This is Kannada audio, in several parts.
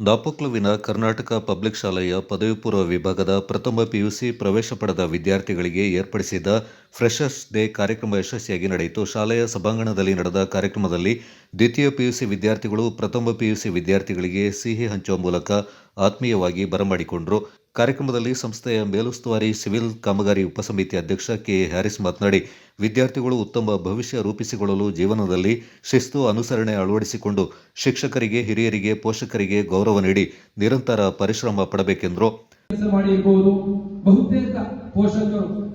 ದಾಪಕ್ಲುವಿನ ಕರ್ನಾಟಕ ಪಬ್ಲಿಕ್ ಶಾಲೆಯ ಪದವಿ ಪೂರ್ವ ವಿಭಾಗದ ಪ್ರಥಮ ಪಿಯುಸಿ ಪ್ರವೇಶ ಪಡೆದ ವಿದ್ಯಾರ್ಥಿಗಳಿಗೆ ಏರ್ಪಡಿಸಿದ್ದ ಫ್ರೆಷರ್ಸ್ ಡೇ ಕಾರ್ಯಕ್ರಮ ಯಶಸ್ವಿಯಾಗಿ ನಡೆಯಿತು. ಶಾಲೆಯ ಸಭಾಂಗಣದಲ್ಲಿ ನಡೆದ ಕಾರ್ಯಕ್ರಮದಲ್ಲಿ ದ್ವಿತೀಯ ಪಿಯುಸಿ ವಿದ್ಯಾರ್ಥಿಗಳು, ಪ್ರಥಮ ಪಿಯುಸಿ ವಿದ್ಯಾರ್ಥಿಗಳಿಗೆ ಸಿಹಿ ಹಂಚುವ ಮೂಲಕ ಆತ್ಮೀಯವಾಗಿ ಬರಮಾಡಿಕೊಂಡರು. ಕಾರ್ಯಕ್ರಮದಲ್ಲಿ ಸಂಸ್ಥೆಯ ಮೇಲುಸ್ತುವಾರಿ ಸಿವಿಲ್ ಕಾಮಗಾರಿ ಉಪಸಮಿತಿ ಅಧ್ಯಕ್ಷ ಕೆ. ಹ್ಯಾರಿಸ್ ಮಾತನಾಡಿ, ವಿದ್ಯಾರ್ಥಿಗಳು ಉತ್ತಮ ಭವಿಷ್ಯ ರೂಪಿಸಿಕೊಳ್ಳಲು ಜೀವನದಲ್ಲಿ ಶಿಸ್ತು ಅನುಸರಣೆ ಅಳವಡಿಸಿಕೊಂಡು ಶಿಕ್ಷಕರಿಗೆ, ಹಿರಿಯರಿಗೆ, ಪೋಷಕರಿಗೆ ಗೌರವ ನೀಡಿ ನಿರಂತರ ಪರಿಶ್ರಮ ಪಡಬೇಕೆಂದರು.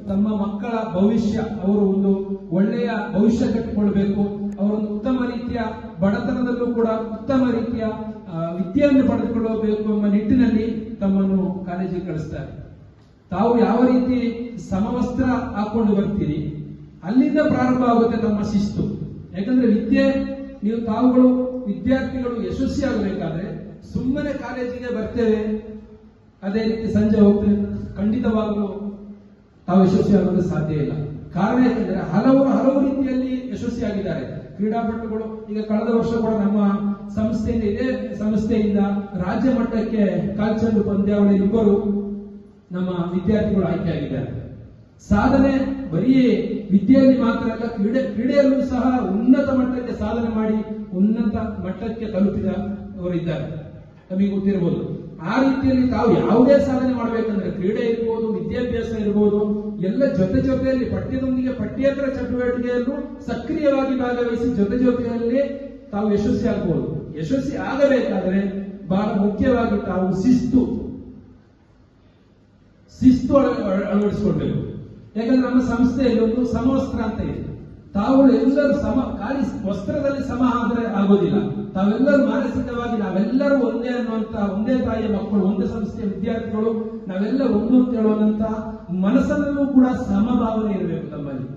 ತಮ್ಮ ಮಕ್ಕಳ ಭವಿಷ್ಯ ಅವರು ಒಂದು ಒಳ್ಳೆಯ ಭವಿಷ್ಯ ಕಟ್ಟಿಕೊಳ್ಬೇಕು. ಅವರೊಂದು ಉತ್ತಮ ರೀತಿಯ ಬಡತನದಲ್ಲೂ ಕೂಡ ಉತ್ತಮ ರೀತಿಯ ವಿದ್ಯೆಯನ್ನು ಪಡೆದುಕೊಳ್ಳಬೇಕು ಎಂಬ ನಿಟ್ಟಿನಲ್ಲಿ ತಮ್ಮನ್ನು ಕಾಲೇಜಿಗೆ ಕಳಿಸ್ತಾರೆ. ತಾವು ಯಾವ ರೀತಿ ಸಮವಸ್ತ್ರ ಹಾಕೊಂಡು ಬರ್ತೀರಿ, ಅಲ್ಲಿಂದ ಪ್ರಾರಂಭ ಆಗುತ್ತೆ ತಮ್ಮ ಶಿಸ್ತು. ಯಾಕಂದ್ರೆ ವಿದ್ಯೆ, ನೀವು ತಾವುಗಳು ವಿದ್ಯಾರ್ಥಿಗಳು ಯಶಸ್ವಿ ಆಗಬೇಕಾದ್ರೆ ಸುಮ್ಮನೆ ಕಾಲೇಜಿಗೆ ಬರ್ತೇವೆ, ಅದೇ ರೀತಿ ಸಂಜೆ ಹೋಗ್ತೇವೆ. ಖಂಡಿತವಾಗಲೂ ತಾವು ಯಶಸ್ವಿಯಾಗಲು ಸಾಧ್ಯ ಇಲ್ಲ. ಕಾರಣ ಯಾಕೆಂದ್ರೆ ಹಲವು ಹಲವು ರೀತಿಯಲ್ಲಿ ಯಶಸ್ವಿಯಾಗಿದ್ದಾರೆ ಕ್ರೀಡಾಪಟುಗಳು, ಈಗ ಕಳೆದ ವರ್ಷ ಕೂಡ ನಮ್ಮ ಸಂಸ್ಥೆಯಿಂದ ಇದೇ ಸಂಸ್ಥೆಯಿಂದ ರಾಜ್ಯ ಮಟ್ಟಕ್ಕೆ ಕಾಲ್ಚಂಡು ಪಂದ್ಯಾವಳಿ ಇಬ್ಬರು ನಮ್ಮ ವಿದ್ಯಾರ್ಥಿಗಳು ಆಯ್ಕೆಯಾಗಿದ್ದಾರೆ ಸಾಧನೆ ಬರೀ ವಿದ್ಯೆಯಲ್ಲಿ ಮಾತ್ರ ಅಲ್ಲ, ಕ್ರೀಡೆ, ಕ್ರೀಡೆಯಲ್ಲೂ ಸಹ ಉನ್ನತ ಮಟ್ಟಕ್ಕೆ ಸಾಧನೆ ಮಾಡಿ ಉನ್ನತ ಮಟ್ಟಕ್ಕೆ ತಲುಪಿದವರಿದ್ದಾರೆ ನಮಗೆ ಗೊತ್ತಿರಬಹುದು. ಆ ರೀತಿಯಲ್ಲಿ ತಾವು ಯಾವುದೇ ಸಾಧನೆ ಮಾಡಬೇಕಂದ್ರೆ ಕ್ರೀಡೆ ಇರ್ಬೋದು ವಿದ್ಯಾಭ್ಯಾಸ ಇರಬಹುದು ಎಲ್ಲ ಜೊತೆ ಜೊತೆಯಲ್ಲಿ ಪಠ್ಯದೊಂದಿಗೆ ಪಠ್ಯೇತರ ಚಟುವಟಿಕೆಯನ್ನು ಸಕ್ರಿಯವಾಗಿ ಭಾಗವಹಿಸಿ ಜೊತೆ ಜೊತೆಯಲ್ಲಿ ತಾವು ಯಶಸ್ವಿ ಆಗಬಹುದು ಯಶಸ್ವಿ ಆಗಬೇಕಾದ್ರೆ ಬಹಳ ಮುಖ್ಯವಾಗಿ ತಾವು ಶಿಸ್ತು ಶಿಸ್ತು ಅಳ- ಅಳ- ಅಳವಡಿಸಿಕೊಳ್ಬೇಕು. ಯಾಕಂದ್ರೆ ನಮ್ಮ ಸಂಸ್ಥೆಯಲ್ಲಿ ಒಂದು ಸಮವಸ್ತ್ರ ಅಂತ ಇದೆ. ತಾವು ಎಲ್ಲರೂ ಸಮ, ಖಾಲಿ ವಸ್ತ್ರದಲ್ಲಿ ಸಮ ಆದರೆ ಆಗೋದಿಲ್ಲ. ತಾವೆಲ್ಲರೂ ಮಾನಸಿಕವಾಗಿ ನಾವೆಲ್ಲರೂ ಒಂದೇ ಅನ್ನುವಂತ ಒಂದೇ ತಾಯಿಯ ಮಕ್ಕಳು, ಒಂದೇ ಸಂಸ್ಥೆಯ ವಿದ್ಯಾರ್ಥಿಗಳು ನಾವೆಲ್ಲ ಒಂದು ಅಂತ ಹೇಳುವಂತ ಮನಸ್ಸಲ್ಲೂ ಕೂಡ ಸಮಭಾವನೆ ಇರಬೇಕು ನಮ್ಮಲ್ಲಿ.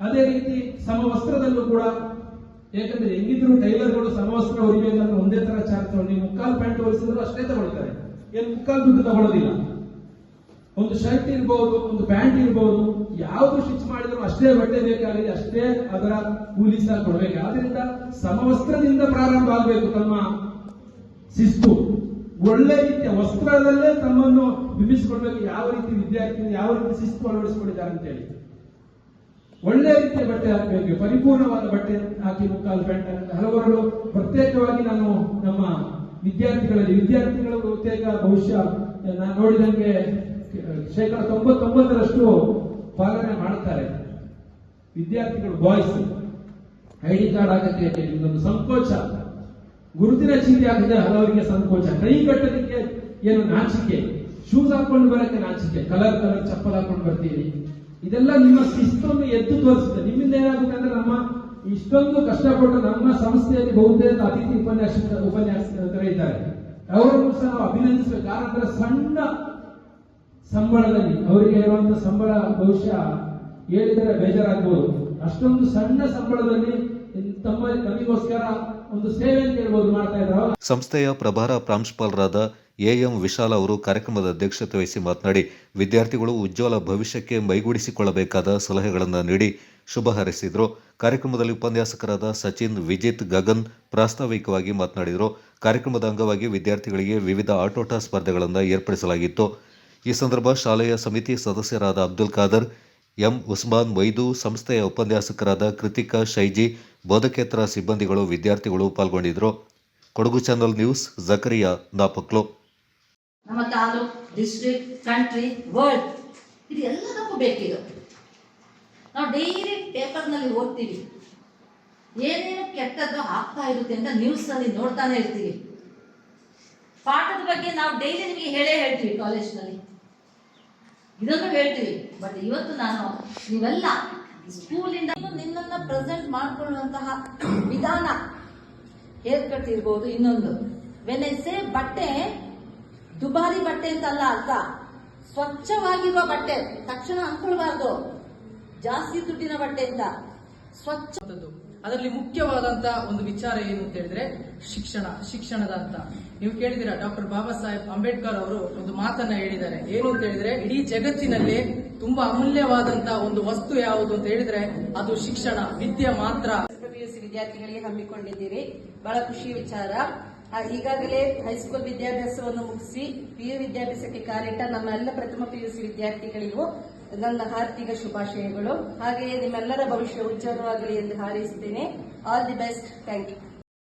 ಅದೇ ರೀತಿ ಸಮವಸ್ತ್ರದಲ್ಲೂ ಕೂಡ ಯಾಕಂದ್ರೆ ಹೆಂಗಿದ್ರು ಟೈಲರ್ಗಳು ಸಮವಸ್ತ್ರ ಹೊರಿಬೇಕಂದ್ರೆ ಒಂದೇ ತರ ಚಾರ್ಜ್ ನೀವು ಮುಕ್ಕಾಲು ಪ್ಯಾಂಟ್ ಹೊಲಿಸಿದ್ರು ಅಷ್ಟೇ ತಗೊಳ್ತಾರೆ. ಏನು ಮುಕ್ಕಾಲು ದುಡ್ಡು ತಗೊಳ್ಳೋದಿಲ್ಲ ಒಂದು ಶರ್ಟ್ ಇರ್ಬೋದು, ಒಂದು ಪ್ಯಾಂಟ್ ಇರ್ಬೋದು ಯಾವುದು ಸ್ಟಿಚ್ ಮಾಡಿದ್ರು ಅಷ್ಟೇ ಬಟ್ಟೆ ಬೇಕಾಗಿದೆ, ಅಷ್ಟೇ ಅದರ ಕೂಲಿ ಸಹ ಕೊಡಬೇಕು. ಆದ್ರಿಂದ ಸಮವಸ್ತ್ರದಿಂದ ಪ್ರಾರಂಭ ಆಗಬೇಕು ತಮ್ಮ ಶಿಸ್ತು. ಒಳ್ಳೆ ರೀತಿಯ ವಸ್ತ್ರದಲ್ಲೇ ತಮ್ಮನ್ನು ಬಿಂಬಿಸಿಕೊಳ್ಬೇಕು ಯಾವ ರೀತಿ ವಿದ್ಯಾರ್ಥಿ ಯಾವ ರೀತಿ ಶಿಸ್ತು ಅಳವಡಿಸಿಕೊಂಡಿದ್ದಾರೆ ಅಂತ ಹೇಳಿ ಒಳ್ಳೆ ರೀತಿಯ ಬಟ್ಟೆ ಹಾಕಬೇಕು. ಪರಿಪೂರ್ಣವಾದ ಬಟ್ಟೆ ಹಾಕಿ ಮುಕ್ಕಾಲು ಪ್ಯಾಂಟ್ ಹಲವರು ಪ್ರತ್ಯೇಕವಾಗಿ ನಾನು ನಮ್ಮ ವಿದ್ಯಾರ್ಥಿಗಳಲ್ಲಿ, ವಿದ್ಯಾರ್ಥಿಗಳು ಬಹುತೇಕ ಬಹುಶಃ ನಾನು ನೋಡಿದಂಗೆ ಶೇಕಡ ತೊಂಬತ್ತೊಂಬತ್ತರಷ್ಟು ಪಾಲನೆ ಮಾಡ್ತಾರೆ ವಿದ್ಯಾರ್ಥಿಗಳು ಬಾಯ್ಸ್ ಐ ಡಿ ಕಾರ್ಡ್ ಆಗತ್ತೆ ಒಂದು ಸಂಕೋಚ. ಗುರುತಿನ ಚೀಟಿ ಹಾಕಿದ್ರೆ ಹಲವರಿಗೆ ಸಂಕೋಚ. ಕೈ ಕಟ್ಟೋದಕ್ಕೆ ಏನು ನಾಚಿಕೆ? ಶೂಸ್ ಹಾಕೊಂಡು ಬರಕ್ಕೆ ನಾಚಿಕೆ. ಕಲರ್ ಕಲರ್ ಚಪ್ಪಲ್ ಹಾಕೊಂಡು ಬರ್ತೀರಿ. ಇದೆಲ್ಲ ನಿಮ್ಮ ಶಿಸ್ತನ್ನು ಎದ್ದು ತೋರಿಸುತ್ತೆ. ನಿಮ್ಮಿಂದ ಏನಾಗುತ್ತೆ ಅಂದ್ರೆ ನಮ್ಮ ಇಷ್ಟೊಂದು ಕಷ್ಟಪಟ್ಟು ನಮ್ಮ ಸಂಸ್ಥೆಯಲ್ಲಿ ಬಹುತೇಕ ಅತಿಥಿ ಉಪನ್ಯಾಸ ಉಪನ್ಯಾಸಕರು ಇದ್ದಾರೆ ಅವರನ್ನು ಸಹ ನಾವು ಅಭಿನಂದಿಸಬೇಕು ಕಾರಣ ಅಂದ್ರೆ ಸಣ್ಣ ಸಂಬಳದಲ್ಲಿ, ಅವರಿಗೆ ಇರುವಂತ ಸಂಬಳ ಬಹುಶಃ ಹೇಳಿದರೆ ಬೇಜಾರಾಗ್ಬೋದು. ಅಷ್ಟೊಂದು ಸಣ್ಣ ಸಂಬಳದಲ್ಲಿ ತಮ್ಮ ತಮಗೋಸ್ಕರ ಒಂದು ಸೇವೆ ಅಂತ ಹೇಳ್ಬೋದು ಮಾಡ್ತಾ ಇದ್ದಾರೆ ಸಂಸ್ಥೆಯ ಪ್ರಭಾರ ಪ್ರಾಂಶುಪಾಲರಾದ ಎಎಂ ವಿಶಾಲ್ ಅವರು ಕಾರ್ಯಕ್ರಮದ ಅಧ್ಯಕ್ಷತೆ ವಹಿಸಿ ಮಾತನಾಡಿ, ವಿದ್ಯಾರ್ಥಿಗಳು ಉಜ್ವಲ ಭವಿಷ್ಯಕ್ಕೆ ಮೈಗೂಡಿಸಿಕೊಳ್ಳಬೇಕಾದ ಸಲಹೆಗಳನ್ನು ನೀಡಿ ಶುಭ ಹಾರೈಸಿದರು. ಕಾರ್ಯಕ್ರಮದಲ್ಲಿ ಉಪನ್ಯಾಸಕರಾದ ಸಚಿನ್, ವಿಜಿತ್, ಗಗನ್ ಪ್ರಾಸ್ತಾವಿಕವಾಗಿ ಮಾತನಾಡಿದರು. ಕಾರ್ಯಕ್ರಮದ ಅಂಗವಾಗಿ ವಿದ್ಯಾರ್ಥಿಗಳಿಗೆ ವಿವಿಧ ಆಟೋಟ ಸ್ಪರ್ಧೆಗಳನ್ನು ಏರ್ಪಡಿಸಲಾಗಿತ್ತು. ಈ ಸಂದರ್ಭ ಶಾಲೆಯ ಸಮಿತಿ ಸದಸ್ಯರಾದ ಅಬ್ದುಲ್ ಖಾದರ್, ಎಂ ಉಸ್ಮಾನ್ ವೈದು, ಸಂಸ್ಥೆಯ ಉಪನ್ಯಾಸಕರಾದ ಕೃತಿಕಾ ಶೈಜಿ, ಬೋಧಕೇತರ ಸಿಬ್ಬಂದಿಗಳು, ವಿದ್ಯಾರ್ಥಿಗಳು ಪಾಲ್ಗೊಂಡಿದ್ದರು. Kodagu channel news, Zakariya Napaklu. ನಮ್ಮ ತಾಲೂಕ್ ಡಿಸ್ಟ್ರಿಕ್ಟ್ ಕಂಟ್ರಿ ವರ್ಲ್ಡ್ ಇದು ಎಲ್ಲದಕ್ಕೂ ಬೇಕಿದು. ನಾವು ಡೈಲಿ ಪೇಪರ್ನಲ್ಲಿ ಓದ್ತೀವಿ. ಏನೇನು ಕೆಟ್ಟದ್ದು ಆಗ್ತಾ ಇರುತ್ತೆ ಅಂತ ನ್ಯೂಸ್ನಲ್ಲಿ ನೋಡ್ತಾನೆ ಇರ್ತೀವಿ. ಪಾಠದ ಬಗ್ಗೆ ನಾವು ಡೈಲಿ ನಿಮಗೆ ಹೇಳೇ ಹೇಳ್ತೀವಿ ಕಾಲೇಜ್ನಲ್ಲಿ ಇದನ್ನು ಹೇಳ್ತೀವಿ. ಬಟ್ ಇವತ್ತು ನಾನು ನೀವೆಲ್ಲ ಸ್ಕೂಲಿಂದ ನಿನ್ನನ್ನು ಪ್ರೆಸೆಂಟ್ ಮಾಡ್ಕೊಳ್ಳುವಂತಹ ವಿಧಾನ ಹೇರ್ ಕಟ್ ಇರ್ಬೋದು ಇನ್ನೊಂದು. ವೆನ್ ಐ ಸೇ ಬಟ್ಟೆ, ದುಬಾರಿ ಬಟ್ಟೆ ಅಂತ ಅಲ್ಲ ಅರ್ಥ. ಸ್ವಚ್ಛವಾಗಿರುವ ಬಟ್ಟೆ, ತಕ್ಷಣ ಅನ್ಕೊಳ್ಬಾರ್ದು ಜಾಸ್ತಿ ದುಡ್ಡಿನ ಬಟ್ಟೆ ಅಂತ. ಸ್ವಚ್ಛ. ಅದರಲ್ಲಿ ಮುಖ್ಯವಾದಂತ ಒಂದು ವಿಚಾರ ಏನು ಅಂತ ಹೇಳಿದ್ರೆ ಶಿಕ್ಷಣ, ಶಿಕ್ಷಣದ ಅಂತ. ನೀವು ಕೇಳಿದಿರಾ ಡಾಕ್ಟರ್ ಬಾಬಾ ಸಾಹೇಬ್ ಅಂಬೇಡ್ಕರ್ ಅವರು ಒಂದು ಮಾತನ್ನ ಹೇಳಿದ್ದಾರೆ. ಏನು ಅಂತ ಹೇಳಿದ್ರೆ, ಇಡೀ ಜಗತ್ತಿನಲ್ಲಿ ತುಂಬಾ ಅಮೂಲ್ಯವಾದಂತ ಒಂದು ವಸ್ತು ಯಾವುದು ಅಂತ ಹೇಳಿದ್ರೆ ಅದು ಶಿಕ್ಷಣ, ವಿದ್ಯೆ ಮಾತ್ರ. ಪಿ ಯು ಸಿ ವಿದ್ಯಾರ್ಥಿಗಳಿಗೆ ಹಮ್ಮಿಕೊಂಡಿದ್ದೀರಿ ಬಹಳ ಖುಷಿ ವಿಚಾರ. ಈಗಾಗಲೇ ಹೈಸ್ಕೂಲ್ ವಿದ್ಯಾಭ್ಯಾಸವನ್ನು ಮುಗಿಸಿ ಪಿಯು ವಿದ್ಯಾಭ್ಯಾಸಕ್ಕೆ ಕಾಲಿಟ್ಟ ನಮ್ಮ ಎಲ್ಲ ಪ್ರಥಮ ಪಿಯುಸಿ ವಿದ್ಯಾರ್ಥಿಗಳಿಗೂ ನನ್ನ ಹಾರ್ದಿಕ ಶುಭಾಶಯಗಳು. ಹಾಗೆಯೇ ನಿಮ್ಮೆಲ್ಲರ ಭವಿಷ್ಯ ಉಜ್ವಲವಾಗಲಿ ಎಂದು ಹಾರೈಸುತ್ತೇನೆ all the best thank you